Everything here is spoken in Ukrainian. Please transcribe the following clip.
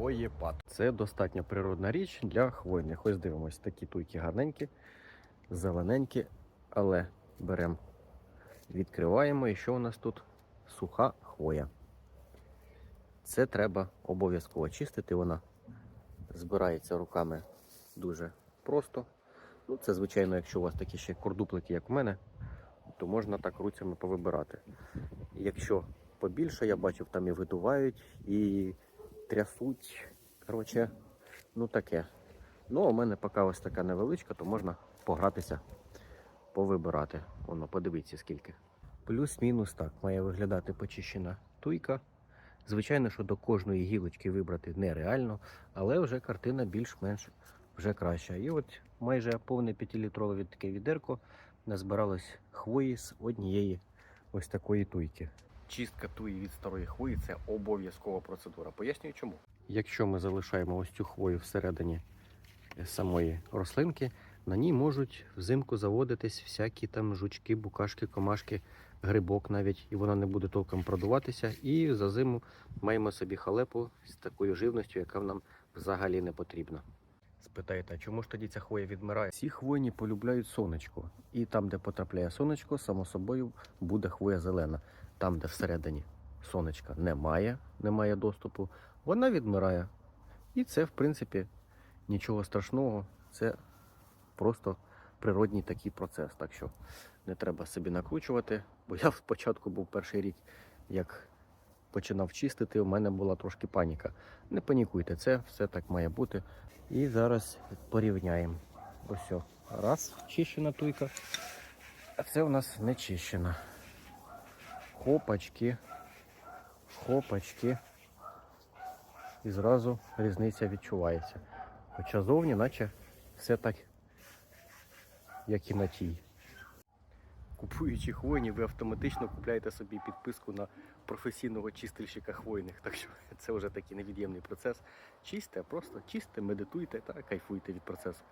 хвоєпад. Це достатньо природна річ для хвойних. Ось дивимось, такі туйки гарненькі, зелененькі, але беремо, відкриваємо. І що у нас тут? Суха хвоя. Це треба обов'язково чистити. Вона збирається руками дуже просто. Ну, це, звичайно, якщо у вас такі ще кордуплики, як у мене, то можна так руцями повибирати. Якщо побільше, я бачив, там і видувають, і трясуть. Коротше, ну таке. Ну, у мене поки ось така невеличка, то можна погратися, повибирати. Воно, подивіться скільки. Плюс-мінус так, має виглядати почищена туйка. Звичайно, що до кожної гілочки вибрати нереально, але вже картина більш-менш вже краща. І от майже повне 5-літрове таке відерко назбиралось хвої з однієї ось такої туйки. Чистка туї від старої хвої це обов'язкова процедура. Пояснюю чому. Якщо ми залишаємо ось цю хвою всередині самої рослинки, на ній можуть взимку заводитись всякі там жучки, букашки, комашки, грибок навіть, і вона не буде толком продуватися. І за зиму маємо собі халепу з такою живністю, яка нам взагалі не потрібна. Спитаєте, чому ж тоді ця хвоя відмирає? Всі хвойні полюбляють сонечко. І там, де потрапляє сонечко, само собою буде хвоя зелена. Там, де всередині сонечка немає, немає доступу, вона відмирає. І це, в принципі, нічого страшного. Це просто природній такий процес. Так що не треба собі накручувати. Бо я спочатку був перший рік, як починав чистити, у мене була трошки паніка. Не панікуйте, це все так має бути. І зараз порівняємо. Ось раз чищена туйка, а це у нас не чищена. Хопачки, хопачки. І зразу різниця відчувається. Хоча зовні, наче все так, як і на тій. Купуючи хвойні, ви автоматично купляєте собі підписку на професійного чистильщика хвойних. Так що це вже такий невід'ємний процес. Чисте, просто чисте, медитуйте та кайфуйте від процесу.